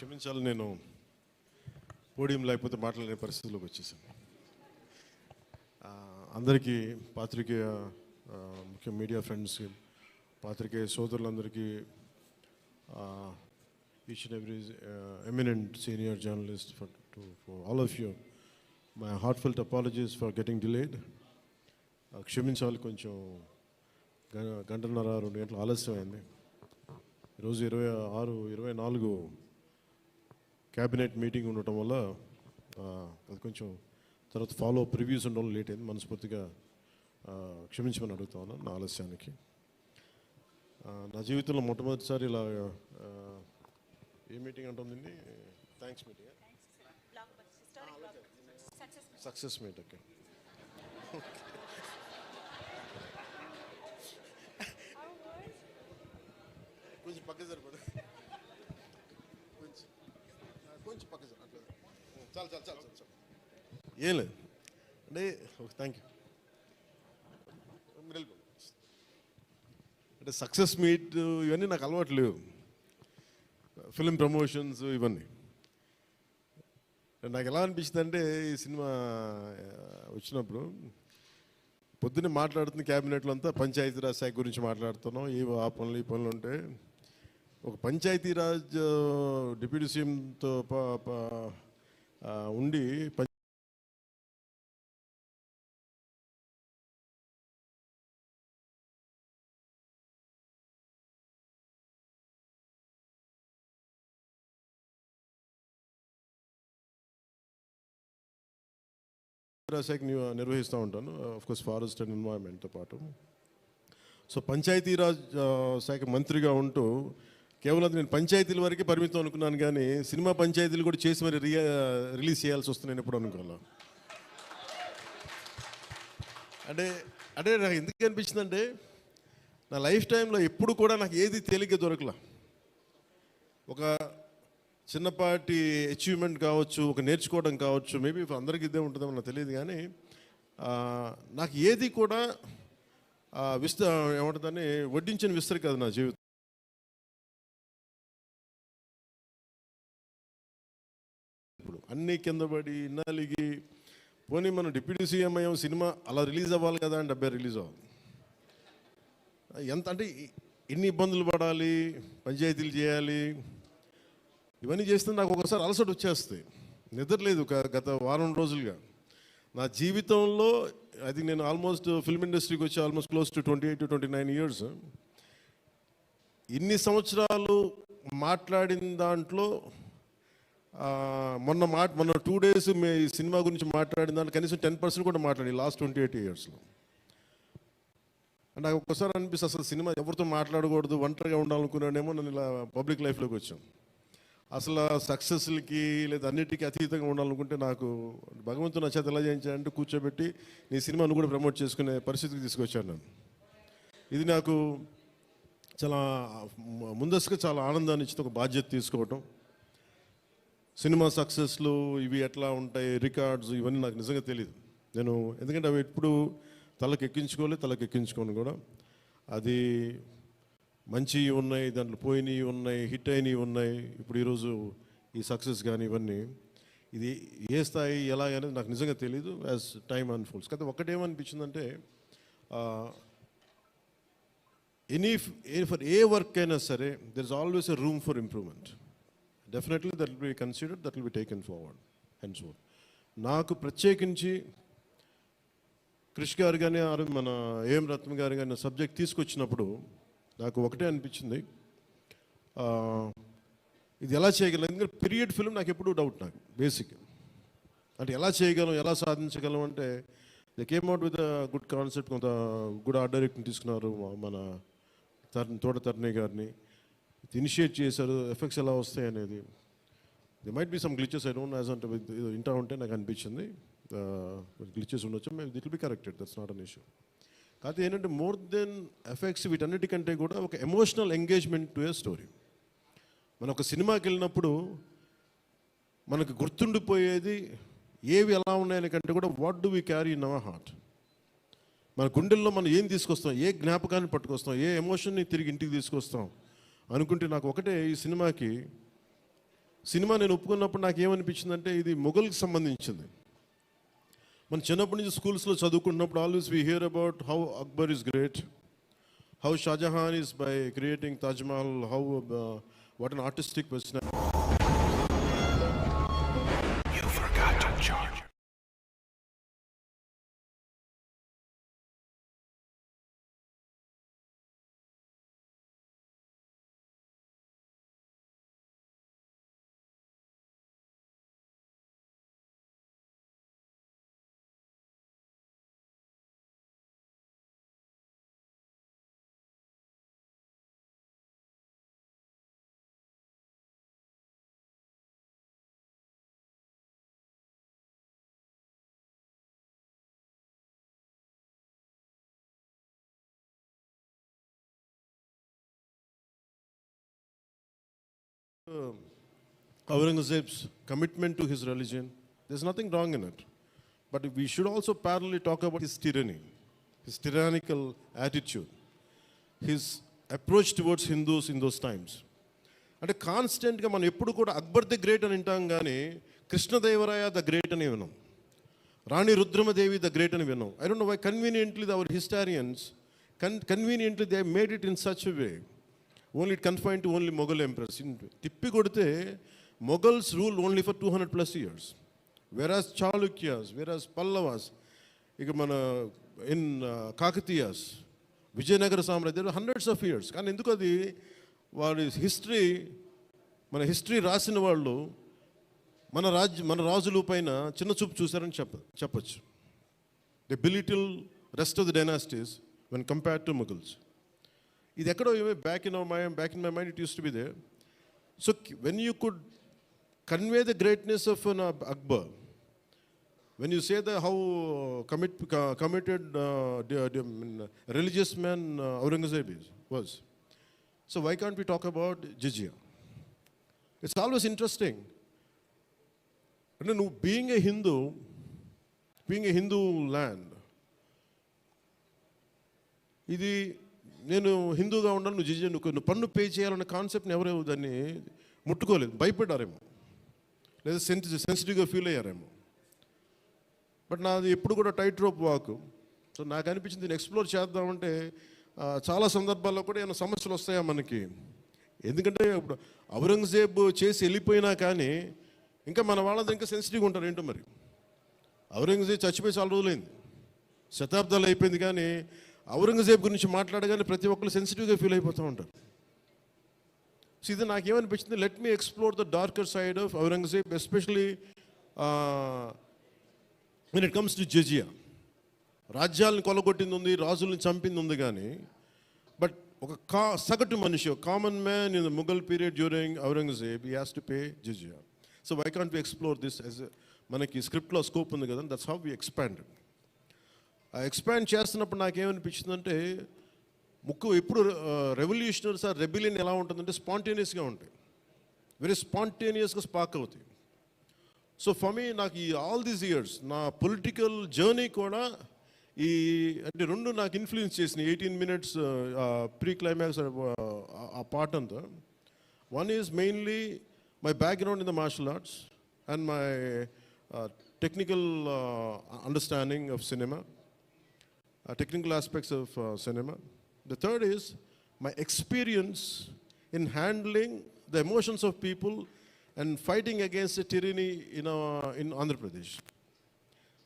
క్షమించాలి నేను పోడియం లేకపోతే మాట్లాడే పరిస్థితిలోకి వచ్చేసాను. అందరికీ పాత్రికేయ ముఖ్య మీడియా ఫ్రెండ్స్కి పాత్రికేయ సోదరులందరికీ each and every eminent senior journalist for to for all of you my heartfelt apologies for getting delayed క్షమించాలి కొంచెం. గ- గంటన్నర రెండు గంటలు ఆలస్యం అయింది ఈరోజు ఇరవై ఆరు ఇరవై నాలుగు క్యాబినెట్ మీటింగ్ ఉండటం వల్ల అది కొంచెం తర్వాత ఫాలో అప్ రివ్యూస్ ఉండడం లేట్ అయింది. మనస్ఫూర్తిగా క్షమించమని అడుగుతా ఉన్నాను నా ఆలస్యానికి. నా జీవితంలో మొట్టమొదటిసారి ఇలా ఏ మీటింగ్ అంటుందండి thanks meeting success meet okay కొంచెం పక్క సరిపడు కొంచెం కొంచెం పక్క సరి అట్లా. చాలు చాలు చాలు చాలు చాలు. ఏం లేదు. అంటే థ్యాంక్ యూ మీరు వెళ్ళిపోండి అంటే సక్సెస్ మీట్ ఇవన్నీ నాకు అలవాటు లేవు. ఫిలిం ప్రమోషన్స్ ఇవన్నీ. నాకు ఎలా అనిపించింది అంటే ఈ సినిమా వచ్చినప్పుడు పొద్దున్నే మాట్లాడుతున్న క్యాబినెట్లో అంతా పంచాయతీరాజ్ శాఖ గురించి మాట్లాడుతున్నాం ఏ ఆ పనులు ఈ పనులు ఉంటే. ఒక పంచాయతీరాజ్ డిప్యూటీ సీఎంతో ఉండి శాఖ నిర్వహిస్తూ ఉంటాను. ఆఫ్ కోర్స్ ఫారెస్ట్ అండ్ ఎన్వైర్మెంట్తో పాటు. సో పంచాయతీరాజ్ శాఖ మంత్రిగా ఉంటూ కేవలం నేను పంచాయతీల వరకే పరిమితం అనుకున్నాను కానీ సినిమా పంచాయతీలు కూడా చేసి మరి రియా రిలీజ్ చేయాల్సి వస్తుంది నేను ఎప్పుడు అనుకోలే అంటే అంటే నాకు ఎందుకు అనిపించిందంటే నా లైఫ్ టైంలో ఎప్పుడు కూడా నాకు ఏది తేలిక దొరకలా. ఒక చిన్నపాటి అచీవ్మెంట్ కావచ్చు ఒక నేర్చుకోవడం కావచ్చు మేబీ అందరికీ ఇదే ఉంటుందేమో నాకు తెలియదు కానీ నాకు ఏది కూడా విస్త ఏమంటుందని వడ్డించిన విస్తరి కాదు నా జీవితం. అన్నీ కింద పడి నలిగి పోనీ మనం డిప్యూటీ సీఎం అయ్యాం సినిమా అలా రిలీజ్ అవ్వాలి కదా అని డెబ్బై రిలీజ్ అవ్వాలి ఎంత అంటే ఎన్ని ఇబ్బందులు పడాలి పంచాయతీలు చేయాలి ఇవన్నీ చేస్తే నాకు ఒకసారి అలసట వచ్చేస్తాయి. నిద్ర లేదు గత వారం రోజులుగా. నా జీవితంలో అది నేను ఆల్మోస్ట్ ఫిల్మ్ ఇండస్ట్రీకి వచ్చి almost close to twenty eight to twenty nine years. ఇన్ని సంవత్సరాలు మాట్లాడిన దాంట్లో మొన్న మాట మొన్న టూ డేస్ మీ సినిమా గురించి మాట్లాడిన దాంట్లో కనీసం టెన్ పర్సెంట్ కూడా మాట్లాడి లాస్ట్ ట్వంటీ ఎయిట్ ఇయర్స్లో నాకు ఒక్కసారి అనిపిస్తుంది అసలు సినిమా ఎవరితో మాట్లాడకూడదు ఒంటరిగా ఉండాలనుకున్నానేమో నేను ఇలా పబ్లిక్ లైఫ్లోకి వచ్చాం. అసలు సక్సెస్లకి లేదా అన్నిటికీ అతీతంగా ఉండాలనుకుంటే నాకు భగవంతుని నచ్చేత ఎలా చేయించాడంటే కూర్చోబెట్టి నీ సినిమాను కూడా ప్రమోట్ చేసుకునే పరిస్థితికి తీసుకొచ్చాను నేను. ఇది నాకు చాలా ముందస్తుగా చాలా ఆనందాన్ని ఇచ్చిన ఒక బాధ్యత తీసుకోవటం. సినిమా సక్సెస్లు ఇవి ఎట్లా ఉంటాయి రికార్డ్స్ ఇవన్నీ నాకు నిజంగా తెలియదు నేను ఎందుకంటే అవి ఎప్పుడు తలకు ఎక్కించుకోలేదు తలకు ఎక్కించుకోను కూడా. అది మంచి ఉన్నాయి దాంట్లో పోయినవి ఉన్నాయి హిట్ అయినవి ఉన్నాయి. ఇప్పుడు ఈరోజు ఈ సక్సెస్ కానీ ఇవన్నీ ఇది ఏ స్థాయి ఎలా అనేది నాకు నిజంగా తెలియదు యాజ్ టైమ్ అన్ఫోల్డ్స్ కదా ఒకటేమనిపించిందంటే ఎనీ ఫర్ ఏ వర్క్ అయినా సరే there is always a room for improvement definitely that will be considered that will be taken forward and so నాకు ప్రత్యేకించి క్రిష్ గారు కానీ మన ఏం రత్న గారు కానీ సబ్జెక్ట్ తీసుకొచ్చినప్పుడు నాకు ఒకటే అనిపించింది. ఇది ఎలా చేయగలం? ఎందుకంటే పీరియడ్ ఫిల్మ్ నాకు ఎప్పుడూ డౌట్ నాకు బేసిక్ అంటే ఎలా చేయగలం ఎలా సాధించగలం అంటే they came out with good concept కొంత గుడ్ ఆర్డర్ తీసుకున్నారు మన తర్ తోట తరుణి గారిని. ఇనిషియేట్ చేశారు ఎఫెక్ట్స్ ఎలా వస్తాయి అనేది. There might be some glitches I don't as అంటే ఇంటా ఉంటే నాకు అనిపించింది. గ్లిచెస్ ఉండొచ్చు మేము it'd be corrected that's not an issue కాకపోతే ఏంటంటే మోర్ దెన్ ఎఫెక్ట్స్ వీటన్నిటికంటే కూడా ఒక emotional engagement to a story మనం ఒక సినిమాకి వెళ్ళినప్పుడు మనకు గుర్తుండిపోయేది ఏవి ఎలా ఉన్నాయని కంటే కూడా what do we carry in our heart మన గుండెల్లో మనం ఏం తీసుకొస్తాం ఏ జ్ఞాపకాన్ని పట్టుకొస్తాం ఏ ఎమోషన్ని తిరిగి ఇంటికి తీసుకొస్తాం అనుకుంటే నాకు ఒకటే ఈ సినిమాకి సినిమా నేను ఒప్పుకున్నప్పుడు నాకు ఏమనిపించిందంటే ఇది మొఘల్కి సంబంధించింది. మన చిన్నప్పటి నుంచి స్కూల్స్లో చదువుకుంటున్నప్పుడు always we hear about how Akbar is great how Shahjahan is by creating Taj Mahal how what an artistic personality Aurangzeb's commitment to his religion. There's nothing wrong in it. But we should also parallelly talk about his tyranny, his tyrannical attitude, his approach towards Hindus in those times. అంటే కాన్స్టెంట్గా మనం ఎప్పుడు కూడా Akbar the great అని వింటాం కానీ Krishnadevaraya the great అని విన్నాం రాణి రుద్రమదేవి ద గ్రేట్ అని విన్నాం I don't know why conveniently our historians con conveniently they made it in such way Only it confine to only Mughal empires తిప్పి కొడితే Mughals rule only for two hundred plus years whereas Chalukyas whereas Pallavas ఇక మన in Kakatiyas Vijayanagara సామ్రాజ్యం hundreds of years కానీ ఎందుకు అది? వారి history మన హిస్టరీ రాసిన వాళ్ళు మన రాజ్య మన రాజుల పైన చిన్న చూపు చూశారని చెప్ప చెప్పచ్చు. The belittle rest of the dynasties when compared to Mughals ఇది ఎక్కడో ఏమే back in my back in my mind it used to be there so when you could convey the greatness of an Akbar when you say that how uh, commit, uh, committed uh, the, the, um, religious man uh, Aurangzeb is, was. So why can't we talk about jizya? It's always interesting. అంటే నువ్వు being a Hindu being a Hindu land ఇది నేను హిందూగా ఉండాలి నువ్వు జిజియా నువ్వు నువ్వు పన్ను pay చేయాలన్న కాన్సెప్ట్ని ఎవరు దాన్ని ముట్టుకోలేదు భయపడ్డారేమో. లేదా సెన్సి సెన్సిటివ్గా ఫీల్ అయ్యారేమో. బట్ నాది ఎప్పుడు కూడా టైట్ రోప్ వాక్ సో నాకు అనిపించింది నేను ఎక్స్ప్లోర్ చేద్దామంటే చాలా సందర్భాల్లో కూడా ఏమైనా సమస్యలు వస్తాయా మనకి? ఎందుకంటే ఇప్పుడు ఔరంగజేబ్ చేసి వెళ్ళిపోయినా కానీ ఇంకా మన వాళ్ళది ఇంకా సెన్సిటివ్గా ఉంటారు ఏంటో మరి? ఔరంగజేబ్ చచ్చిపోయి చాలా రోజులైంది. శతాబ్దాలు అయిపోయింది కానీ ఔరంగజేబ్ గురించి మాట్లాడగానే ప్రతి ఒక్కరు సెన్సిటివ్గా ఫీల్ అయిపోతూ ఉంటారు. సో ఇది నాకేమనిపించింది? Let me explore the darker side of Aurangzeb especially uh, when it comes to jizya రాజ్యాలను కొలగొట్టింది ఉంది రాజులను చంపింది ఉంది కానీ బట్ ఒక కా సగటు మనిషి common man in the Mughal period during Aurangzeb ఈ has to pay jizya so why can't we explore this as మనకి స్క్రిప్ట్లో స్కోప్ ఉంది కదా that's how we expanded expand చేస్తున్నప్పుడు నాకేమనిపించిందంటే ముక్కు ఎప్పుడు రెవల్యూషనరీస్ ఆ రెబిలియన్ ఎలా ఉంటుందంటే స్పాంటేనియస్గా ఉంటాయి. వెరీ స్పాంటేనియస్గా స్పార్క్ అవుతాయి. సో ఫర్ మీ నాకు ఈ ఆల్ దీస్ ఇయర్స్ నా పొలిటికల్ జర్నీ కూడా ఈ అంటే రెండు నాకు ఇన్ఫ్లుయెన్స్ చేసిన ఎయిటీన్ మినిట్స్ ప్రీ క్లైమాక్స్ ఆ పార్ట్ అంతా. One is mainly my background in the martial arts and my technical understanding of cinema technical aspects of uh, cinema. The third is my experience in handling the emotions of people and fighting against the tyranny in, uh, in Andhra Pradesh.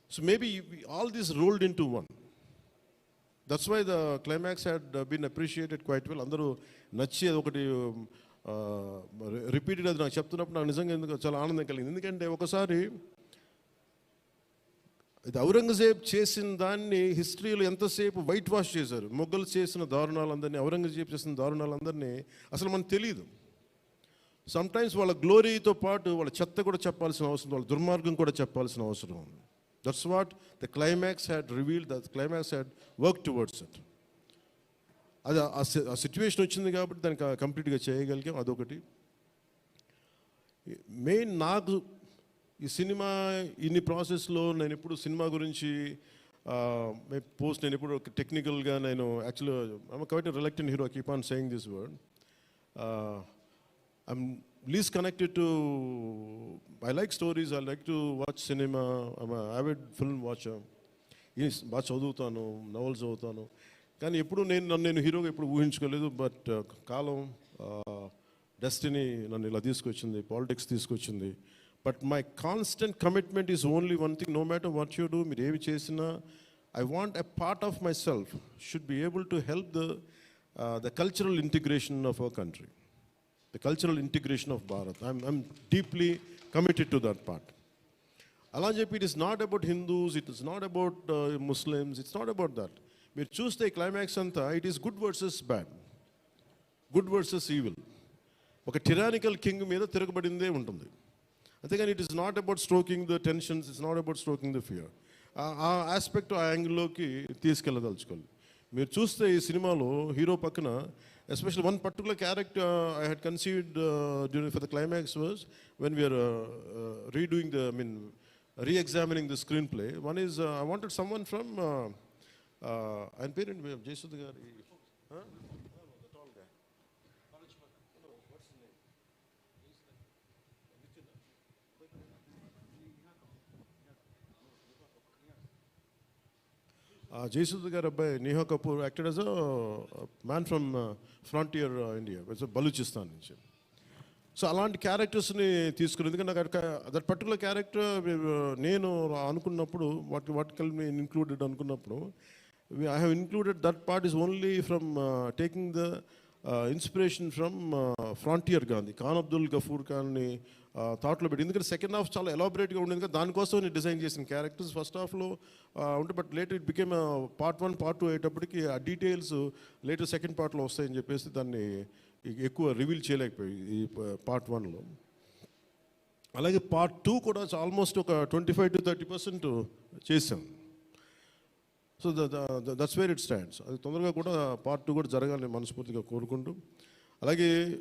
So maybe we, all this rolled into one. That's why the climax had uh, been appreciated quite well. అందరూ నచ్చి అది ఒకటి repeated అది నాకు చెప్తున్నప్పుడు నాకు నిజంగా ఎందుకు చాలా ఆనందం కలిగింది ఎందుకంటే ఒకసారి ఇది ఔరంగజేబ్ చేసిన దాన్ని హిస్టరీలో ఎంతసేపు వైట్ వాష్ చేశారు? మొగ్గలు చేసిన దారుణాలందరినీ ఔరంగజేబ్ చేసిన దారుణాలందరినీ అసలు మనకు తెలియదు సమ్టైమ్స్ వాళ్ళ గ్లోరీతో పాటు వాళ్ళ చెత్త కూడా చెప్పాల్సిన అవసరం వాళ్ళ దుర్మార్గం కూడా చెప్పాల్సిన అవసరం. ఉంది that's what the climax had reveal the climax had work towards it అది ఆ సిచ్యువేషన్ వచ్చింది కాబట్టి దానికి కంప్లీట్గా చేయగలిగాం అదొకటి. మెయిన్ నాకు ఈ సినిమా ఇన్ని ప్రాసెస్లో నేను ఎప్పుడు సినిమా గురించి పోస్ట్ నేను ఎప్పుడు టెక్నికల్గా నేను యాక్చువల్గా కాబట్టి reluctant hero keep on saying this word. I'm less connected to I like stories I like to watch cinema I'm film watch ఈ బాగా చదువుతాను నవల్స్ చదువుతాను. కానీ ఎప్పుడు నేను నన్ను నేను హీరోగా ఎప్పుడు ఊహించుకోలేదు బట్ కాలం డెస్టినీ నన్ను ఇలా తీసుకొచ్చింది పాలిటిక్స్ తీసుకొచ్చింది. But my constant commitment is only one thing no matter what you do మీరు ఏమి చేసినా I want a part of myself should be able to help the the cultural integration of our country the cultural integration of Bharat. I'm, I'm deeply committed to that part. అలా అని చెప్పి it is not about Hindus it is not about Muslims it's not about that మీరు చూస్తే climax అంతా it is good versus bad good versus evil ఒక tyrannical king మీద తిరగబడిందే ఉంటుంది. అంతేగాని it is not about stoking the tensions it's not about stoking the fear ఆ aspect ఆ యాంగిల్లోకి తీసుకెళ్ళదలుచుకోవాలి మీరు చూస్తే ఈ సినిమాలో హీరో పక్కన special one particular character I had conceived during for the climax was when we're redoing the I mean re-examining the screenplay. One is uh, I wanted someone from uh, uh, ఆయన పేరేంటి జయసుద్ గారి జయసుద్ గారు అబ్బాయి Neha Kapoor acted as a man from frontier India Balochistan నుంచి. So అలాంటి క్యారెక్టర్స్ని తీసుకుని ఎందుకంటే నాకు that particular character నేను అనుకున్నప్పుడు వాట్ వాట్ కెల్ మీ ఇన్క్లూడెడ్ అనుకున్నప్పుడు I have included that part is only from taking the inspiration from frontier Gandhi Khan Abdul Ghaffar ఖాన్ని థాట్లో పెట్టి. ఎందుకంటే సెకండ్ హాఫ్ చాలా ఎలాబరేట్గా ఉండేది కదా దానికోసం నేను డిజైన్ చేసిన క్యారెక్టర్స్ ఫస్ట్ హాఫ్లో ఉంటే but later it became part one part two అయ్యేటప్పటికి ఆ డీటెయిల్స్ లేటర్ సెకండ్ పార్ట్లో వస్తాయని చెప్పేసి దాన్ని ఎక్కువ రివీల్ చేయలేకపోయి ఈ పార్ట్ వన్లో అలాగే పార్ట్ టూ కూడా ఆల్మోస్ట్ ఒక twenty five to thirty percent చేసాం so that's where it stands అది తొందరగా కూడా పార్ట్ టూ కూడా జరగాలని మనస్ఫూర్తిగా కోరుకుంటూ అలాగే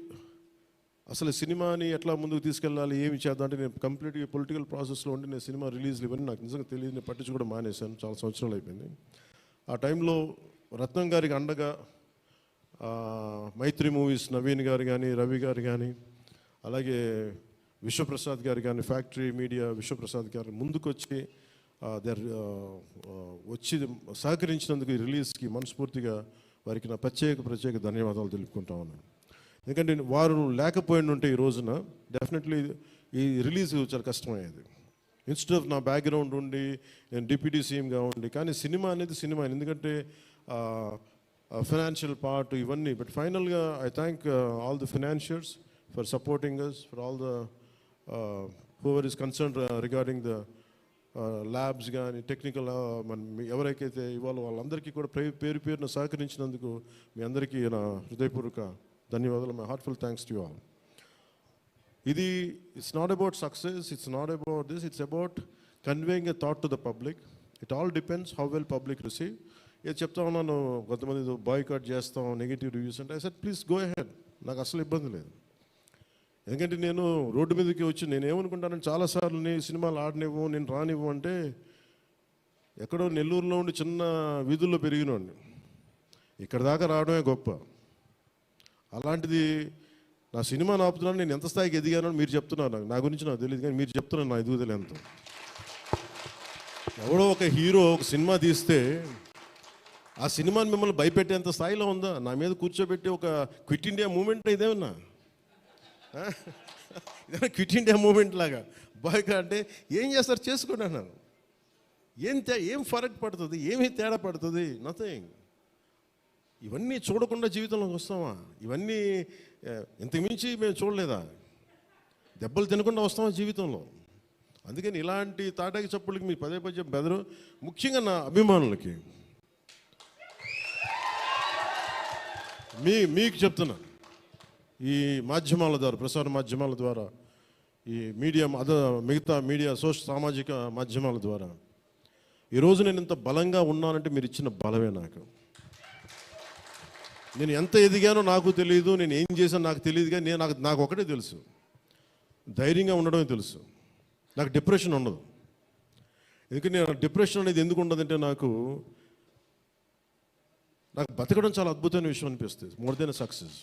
అసలు సినిమాని ఎట్లా ముందుకు తీసుకెళ్ళాలి ఏమి చేద్దాం అంటే నేను కంప్లీట్గా పొలిటికల్ ప్రాసెస్లో ఉండి నేను సినిమా రిలీజ్లు ఇవన్నీ నాకు నిజంగా తెలియదు నేను కూడా మానేశాను. చాలా సంవత్సరాలు అయిపోయింది. ఆ టైంలో రత్నం గారికి అండగా మైత్రి మూవీస్ నవీన్ గారు కానీ రవి గారు కానీ అలాగే విశ్వప్రసాద్ గారు కానీ ఫ్యాక్టరీ మీడియా విశ్వప్రసాద్ గారు ముందుకొచ్చి దర్ వచ్చి సహకరించినందుకు ఈ రిలీజ్కి మనస్ఫూర్తిగా వారికి నా ప్రత్యేక ప్రత్యేక ధన్యవాదాలు తెలుపుకుంటా ఉన్నాను. ఎందుకంటే వారు లేకపోయిండుంటే ఉంటే ఈ రోజున డెఫినెట్లీ ఈ రిలీజ్ చాలా కష్టమయ్యేది. ఇన్స్టెడ్ ఆఫ్ నా బ్యాక్గ్రౌండ్ ఉండి నేను డిప్యూటీ సీఎంగా ఉండి కానీ సినిమా అనేది సినిమా ఎందుకంటే ఫైనాన్షియల్ పార్ట్ ఇవన్నీ. బట్ ఫైనల్గా I thank all the financiers for supporting us for all the whoever is concern regarding the labs కానీ టెక్నికల్ మన మీ ఎవరికైతే ఇవాళ వాళ్ళందరికీ కూడా పేరు పేరున సహకరించినందుకు మీ అందరికీ నా హృదయపూర్వక ధన్యవాదాలు. My heartfelt thanks to all ఇది it's not about success it's not about this it's about conveying a thought to the public it all depends how well public receive ఏది చెప్తా ఉన్నాను కొంతమంది బాయ్కాట్ చేస్తాం నెగిటివ్ రివ్యూస్ అంటే I said please go ahead నాకు అసలు ఇబ్బంది లేదు. ఎందుకంటే నేను రోడ్డు మీదకి వచ్చి నేను ఏమనుకుంటానంటే చాలాసార్లు నీ సినిమాలు ఆడనివ్వు నేను రానివ్వు అంటే ఎక్కడో నెల్లూరులో ఉండి చిన్న వీధుల్లో పెరిగినోడిని. ఇక్కడ దాకా రావడమే గొప్ప. అలాంటిది నా సినిమా ఆపుతున్నాను నేను ఎంత స్థాయికి ఎదిగానో మీరు చెప్తున్నారు నాకు. నా గురించి నాకు తెలియదు కానీ మీరు చెప్తున్నారు నా ఎదుగుదల ఎంత. ఎవడో ఒక హీరో ఒక సినిమా తీస్తే ఆ సినిమాని మిమ్మల్ని భయపెట్టేంత స్థాయిలో ఉందా? నా మీద కూర్చోబెట్టి ఒక క్విట్ ఇండియా మూమెంట్ ఇదేమన్నా? ఇదేనా క్విట్ ఇండియా మూమెంట్ లాగా. బాయ్ అంటే ఏం చేస్తారు? చేసుకోండి అన్నాను ఏం తే ఏం ఫరక్ పడుతుంది? ఏమి తేడా పడుతుంది? నథింగ్ ఇవన్నీ చూడకుండా జీవితంలోకి వస్తామా? ఇవన్నీ ఇంతకుమించి మేము చూడలేదా? దెబ్బలు తినకుండా వస్తామా జీవితంలో? అందుకని ఇలాంటి తాటాకి చప్పులకి మీ పదే పదే బెదరు. ముఖ్యంగా నా అభిమానులకి. మీ మీకు చెప్తున్నాను ఈ మాధ్యమాల ద్వారా ప్రసార మాధ్యమాల ద్వారా ఈ మీడియా అద మిగతా మీడియా సోషల్ సామాజిక మాధ్యమాల ద్వారా. ఈరోజు నేను ఇంత బలంగా ఉన్నానంటే మీరు ఇచ్చిన బలమే నాకు. నేను ఎంత ఎదిగానో నాకు తెలియదు నేను ఏం చేశానో నాకు తెలియదు కానీ నేను నాకు నాకు ఒకటే తెలుసు. ధైర్యంగా ఉండడమే తెలుసు. నాకు డిప్రెషన్ ఉండదు. ఎందుకంటే నేను డిప్రెషన్ అనేది ఎందుకు ఉండదంటే నాకు నాకు బతకడం చాలా అద్భుతమైన విషయం అనిపిస్తుంది. మోర్ దెన్ సక్సెస్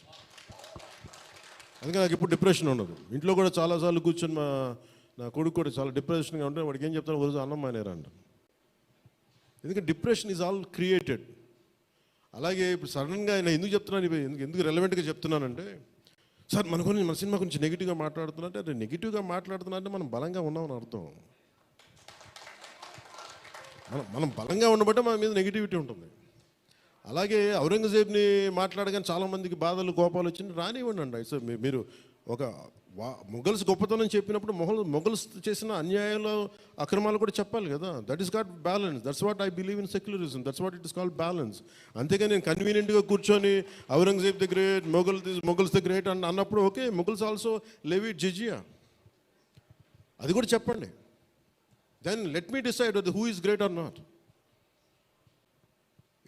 అందుకే నాకు ఇప్పుడు డిప్రెషన్ ఉండదు. ఇంట్లో కూడా చాలాసార్లు కూర్చొని మా నా కొడుకు కూడా చాలా డిప్రెషన్గా ఉంటే వాడికి ఏం చెప్తాను రోజు అన్నం మానేరంట ఎందుకంటే డిప్రెషన్ ఈజ్ ఆల్ క్రియేటెడ్ అలాగే ఇప్పుడు సడన్గా ఆయన ఎందుకు చెప్తున్నాను ఎందుకు ఎందుకు రెలవెంట్గా చెప్తున్నానంటే సార్ మన గురించి మన సినిమా గురించి నెగిటివ్గా మాట్లాడుతున్నట్టే అదే నెగిటివ్గా మాట్లాడుతున్నట్టే మనం బలంగా ఉన్నామని అర్థం. మనం మనం బలంగా ఉండబట్టే మన మీద నెగిటివిటీ ఉంటుంది. అలాగే ఔరంగజేబ్ని మాట్లాడగానే చాలామందికి బాధలు కోపాలు వచ్చింది. రానివ్వండి అండి సో మీ- మీరు ఒక వా- మొఘల్స్ గొప్పతనం చెప్పినప్పుడు మొఘల్ మొఘల్స్ చేసిన అన్యాయాలు అక్రమాలు కూడా చెప్పాలి కదా. That is got balance that's what I believe in secularism that's what it is called balance అంతేగాని నేను కన్వీనియంట్గా కూర్చొని Aurangzeb the great Mughal Mughals the great అని అన్నప్పుడు okay Mughals also leave it jizya అది కూడా చెప్పండి. Then let me decide who is great or not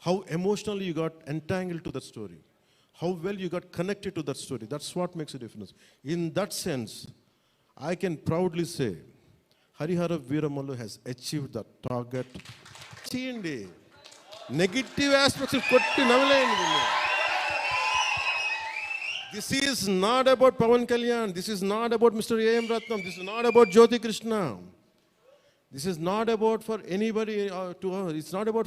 how emotionally you got entangled to that story, how well you got connected to that story. That's what makes a difference. In that sense, I can proudly say Harihara Veeramallu has achieved that target. చేయండి negative aspects కొట్టి నవ్వలేండి this is not about Pawan Kalyan this is not about mister AM Ratnam this is not about Jyothi Krishna This is not about for anybody uh, to us. It's not about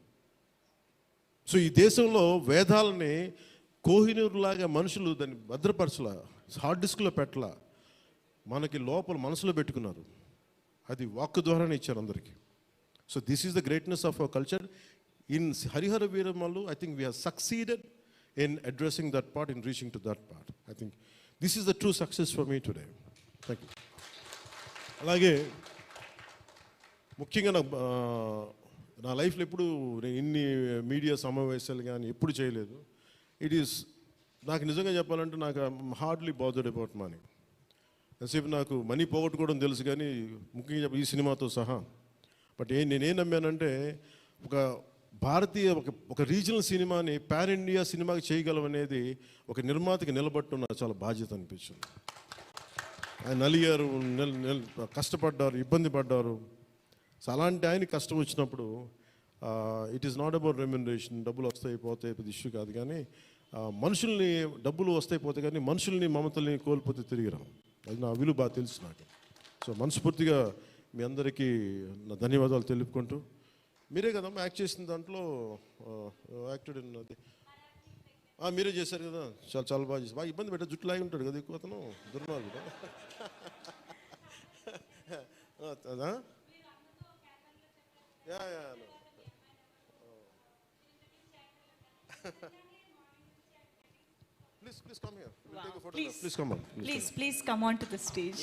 so ఈ దేశంలో వేదాలని కోహినూరులాగా మనుషులు దాన్ని భద్రపరచల hard డిస్క్లో పెట్టలా. మనకి లోపల మనసులో పెట్టుకున్నారు. అది వాక్ ద్వారానే ఇచ్చారు అందరికీ. So this is the greatness of our culture in Harihara Veeramallu I think we have succeeded in addressing that part in reaching to that part I think this is the true success for me today thank you అలాగే ముఖ్యంగా నాకు నా లైఫ్లో ఎప్పుడు నేను ఇన్ని media సమావేశాలు కానీ ఎప్పుడు చేయలేదు. ఇట్ ఈస్ నాకు నిజంగా చెప్పాలంటే నాకు హార్డ్లీ బాదర్డ్ అబౌట్ మనీ ఎంతసేపు నాకు మనీ పోగొట్టుకోవడం తెలుసు కానీ ముఖ్యంగా చెప్ప- ఈ సినిమాతో సహా. బట్ ఏ నేనేం నమ్మానంటే ఒక భారతీయ ఒక ఒక రీజనల్ సినిమాని పాన్ ఇండియా సినిమాకి చేయగలం అనేది ఒక నిర్మాతకి నిలబట్టడం నాకు చాలా బాధ్యత అనిపించింది. ఆయన నలిగారు కష్టపడ్డారు ఇబ్బంది పడ్డారు. సో అలాంటి ఆయన కష్టం వచ్చినప్పుడు it is not about remuneration డబ్బులు వస్తాయి పోతాయి పెద్ద ఇష్యూ కాదు కానీ మనుషుల్ని డబ్బులు వస్తాయి పోతాయి కానీ మనుషుల్ని మమతల్ని కోల్పోతే తిరిగి రాం అది నా విలువ బాగా తెలుసు నాకు. సో మనస్ఫూర్తిగా మీ అందరికీ నా ధన్యవాదాలు తెలుపుకుంటూ మీరే కదమ్మా యాక్ట్ చేసిన దాంట్లో యాక్టెడ్ అది. మీరే చేశారు కదా. చాలా చాలా బాగా చేసి బాగా ఇబ్బంది పెట్ట జుట్టు లాగి ఉంటాడు కదా ఎక్కువ అతను. దుర్మార్గుడు. Yeah yeah. Please, please come here. We'll take a photograph. Please. Please come on. Please. Please, please come on to the stage.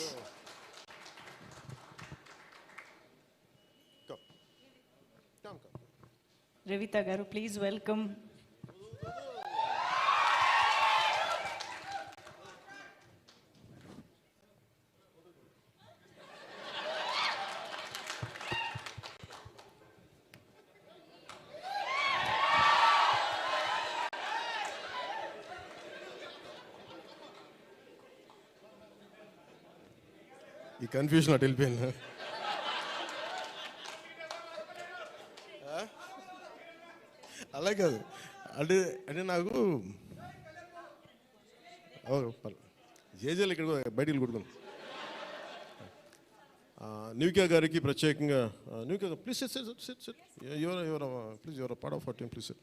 Come. Come, come. Revita Garu, please welcome. Confusion అటు వెళ్ళిపోయింది. అలా కాదు. అంటే అంటే నాకు జేజేలు ఇక్కడ బయటికి కొడుకుని న్యూకియా గారికి ప్రత్యేకంగా Nyukiya please set set set your your please your part of team please set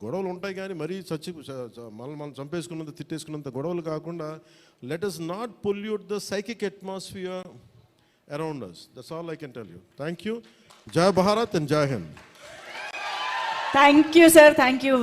గొడవలు ఉంటాయి కానీ మరీ చచ్చి చ- మనం మనం చంపేసుకున్నంత తిట్టేసుకున్నంత గొడవలు కాకుండా let us not pollute the psychic atmosphere around us that's all I can tell you thank you జై భారత్ అండ్ జై Hind thank you sir thank you